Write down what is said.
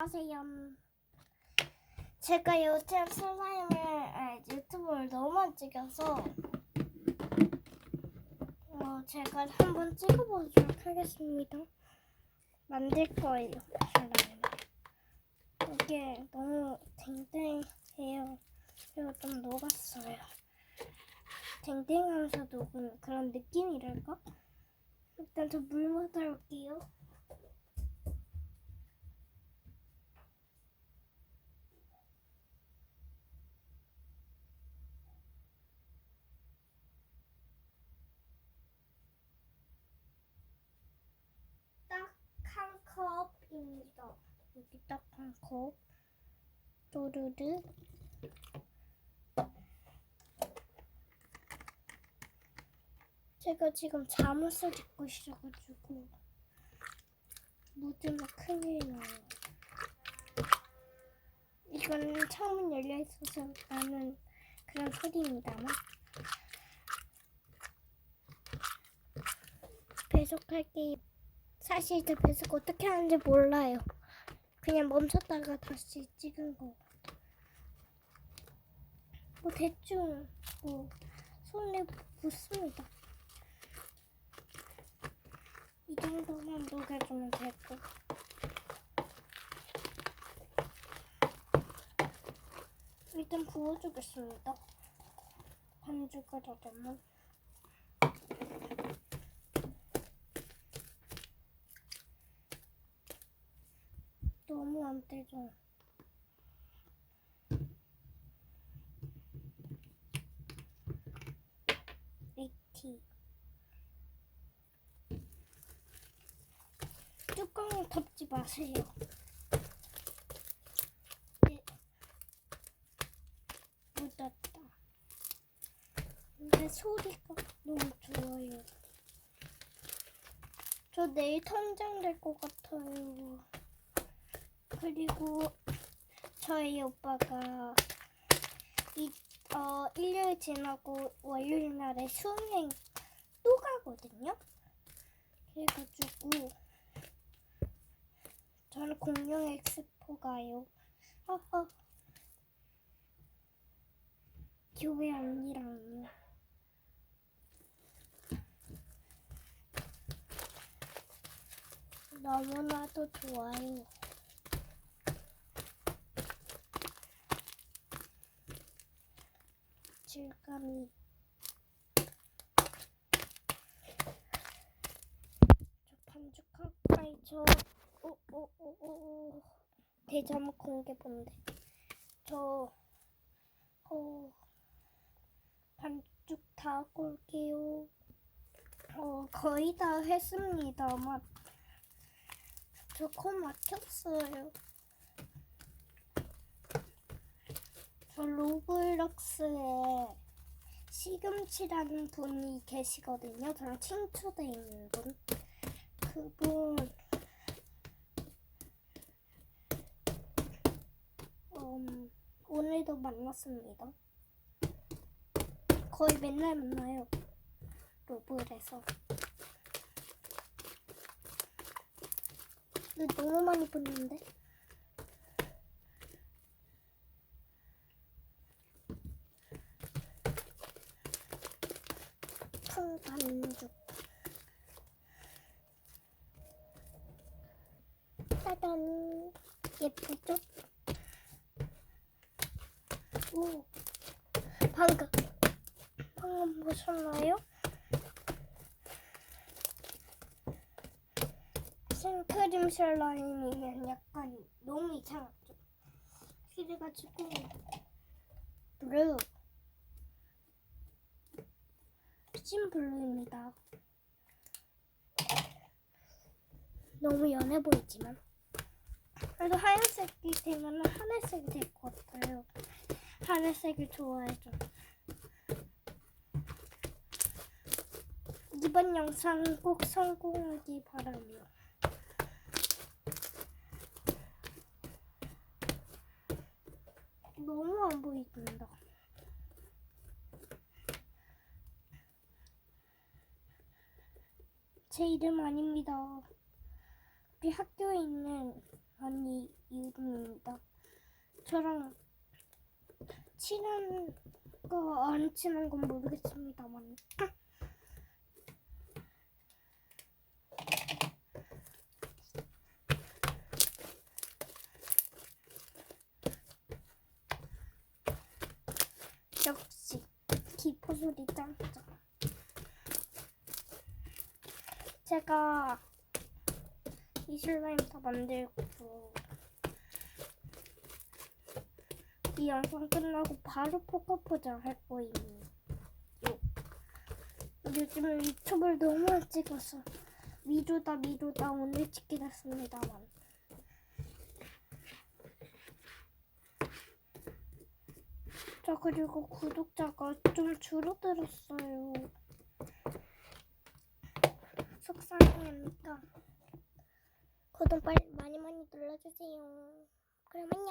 안녕하세요. 제가 요즘 슬라임을 아, 유튜브를 너무 많이 찍어서 어, 제가 한번 찍어보도록 하겠습니다. 만들 거예요, 슬라임. 이게 너무 댕댕해요. 그리고 좀 녹았어요. 댕댕하면서 녹은 그런 느낌이랄까? 일단 저물 묻어 올게요. 딱 한 컵입니다. 여기 딱 한 컵. 또르르. 제가 지금 잠옷을 입고 있어가지고 묻으면 큰일 나요. 이건 창문 열려 있어서 나는 그런 소리입니다만. 배속할게요. 사실 저 배속 어떻게 하는지 몰라요. 그냥 멈췄다가 다시 찍은 거. 뭐 대충 뭐 손에 묻습니다. 이 정도만 녹여주면 되고. 일단 부어주겠습니다. 반죽을 하려면. 너무 안 떼져. 리티. 뚜껑을 덮지 마세요. 네. 묻었다. 근데 소리가 너무 좋아요. 저 내일 통장 될 것 같아요. 그리고 저희 오빠가 이, 어, 일요일 지나고 월요일 날에 수능 또 가거든요. 그래가지고 저는 공룡 엑스포 가요. 허허. 교회 언니랑요. 너무나도 좋아요. 질감이. 저 반죽한 아니 저 오오오오 대자목 공개 본데. 저 어, 반죽 다 꼴게요. 어 거의 다 했습니다만 저 코 막혔어요 저 로블록스에 시금치라는 분이 계시거든요. 저랑 친추돼 있는 분. 그분 음, 오늘도 만났습니다. 거의 맨날 만나요. 로블에서. 너무 많이 붙는데? 큰 반죽. 짜잔. 예쁘죠? 오. 방금. 방금 보셨나요? 생크림 슬라임이면 약간 너무 이상하죠? 그래가지고, 블루. 찐블루입니다. 너무 연해 보이지만 그래도 하얀색이 되면 하늘색이 될 것 같아요. 하늘색을 좋아해서 이번 영상 꼭 성공하기 바라며 너무 안 보이긴다. 제 이름 아닙니다. 우리 학교에 있는 언니 이름입니다. 저랑 친한 거 안 친한 건 모르겠습니다만. 역시 기포 소리 짱짱. 제가 이 슬라임 다 만들고 이 영상 끝나고 바로 포카포자 할 거예요. 요즘 유튜브를 너무 안 찍어서 미루다 미루다 오늘 찍게 됐습니다만. 저 그리고 구독자가 좀 줄어들었어요. 속상합니다. 구독 많이 많이 눌러주세요. 그럼 안녕.